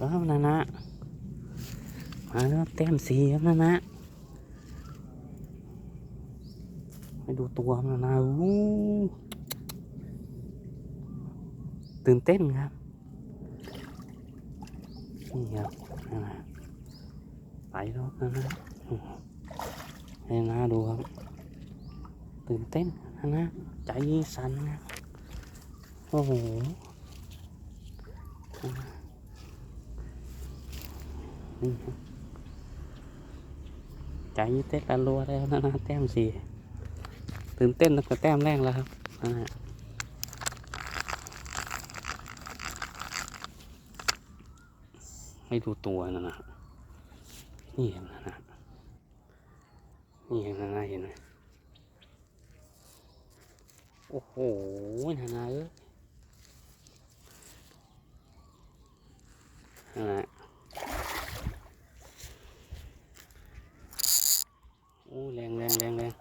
ครับนะนะมาแล้วแต้มสีครับนะนะให้ดูตัวมันะนะอู้ตื่นเต้นครับ นี่ครับนะนะไปแล้วนะนะอื้อให้นะดูครับ ตื่นเต้นนะนะใจสั่นนะโอ้โห นี่ครับใจเต้นละรัวแล้วนะนะแต้มสี่ตื่นเต้นตั้งแต่แต้มแรกแล้วครับนะฮะไม่ดูตัวนะนะนี่เห็นนะนะนี่เห็นนะนะเห็นไหมโอ้โหนะนะเอ้ยนะนะ โอ้ แรงแรงแรงแรง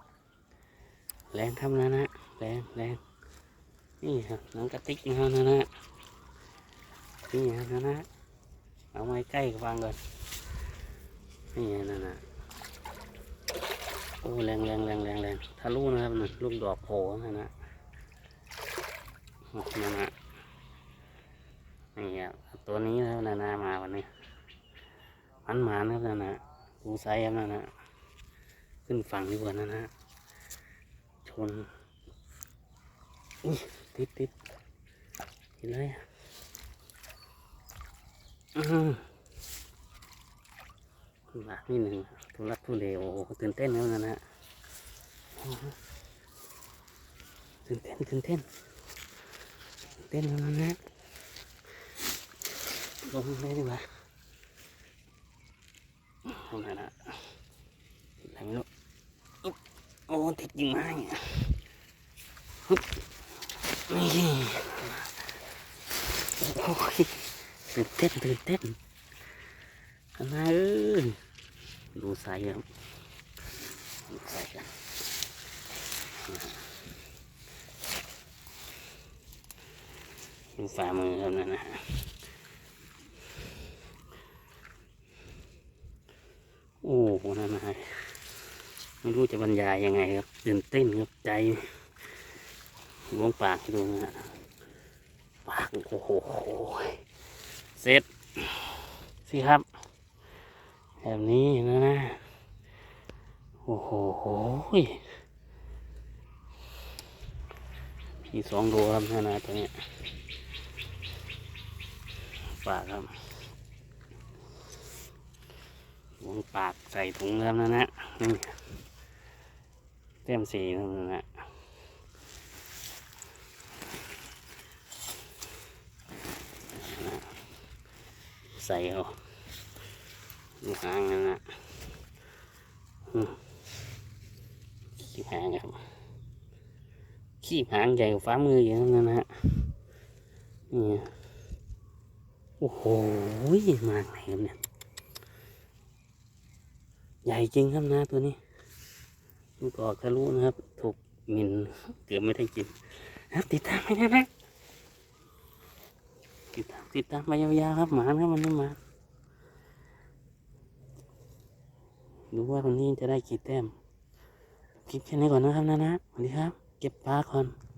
แรงครับนะนะแรงแรงนี่ครับหนังกระติกนะครับนะนะนี่ครับนะนะเอาไม้ใกล้กับวางก่อนนี่นะนะโอ้แรงแรงแรงแรงแรงทะลุนะครับนะลูกดอกโผล่นะนะนะนะนี่ครับตัวนี้นะครับนะนะมาวันนี้มันหมานะครับนะนะดูไซส์ครับนะนะ ขึ้นฝั่งดีกว่านะนะชนอุ๊ยติดติดเห็นเลยอะอืมหนักนิดหนึ่งทุลักทุเลโอ้โหตื่นเต้นแล้วนะนะตื่นเต้นตื่นเต้นตื่นเต้นแล้วนะนะลงเลยดีกว่าเอานะนะ อะไรไม่รู้อุ๊บ โอ้ติดยิงไม้ฮึบนี่โอ้ยตื่นเต้นตื่นเต้นอะไรเอ้ยดูสายครับดูสายกันดูฝ่ามือครับนั่นนะโอ้โหนั่นนะ ไม่รู้จะบรรยายยังไงครับตื่นเต้นครับใจล้วงปากดูนะฮะปากโอ้โหเสร็จสิครับ แบบนี้นะนะโอ้โหพี่สองโลครับนะนะตัวเนี้ยปากครับวงปากใส่ถุงครับนะนะนี่ เต็มสีนั่นแหละใส่เอาดูหางนั่นนะอืมขี้หางครับขี้หางใหญ่กว่าฟ้ามืออย่างนั้นนะฮะนี่โอ้โหมาไหนครับเนี่ย ใหญ่จริงครับนะตัวนี้ ลูกออกทะลุนะครับ ถูกหมินเกือบไม่ได้กินครับติดตามไปนะนะติดตามติดตามไปยาวๆครับหมานะมันนี่มาดูว่าวันนี้จะได้กี่แต้มคลิปแค่นี้ก่อนนะครับนะนะสวัสดีครับ เก็บปลาก่อน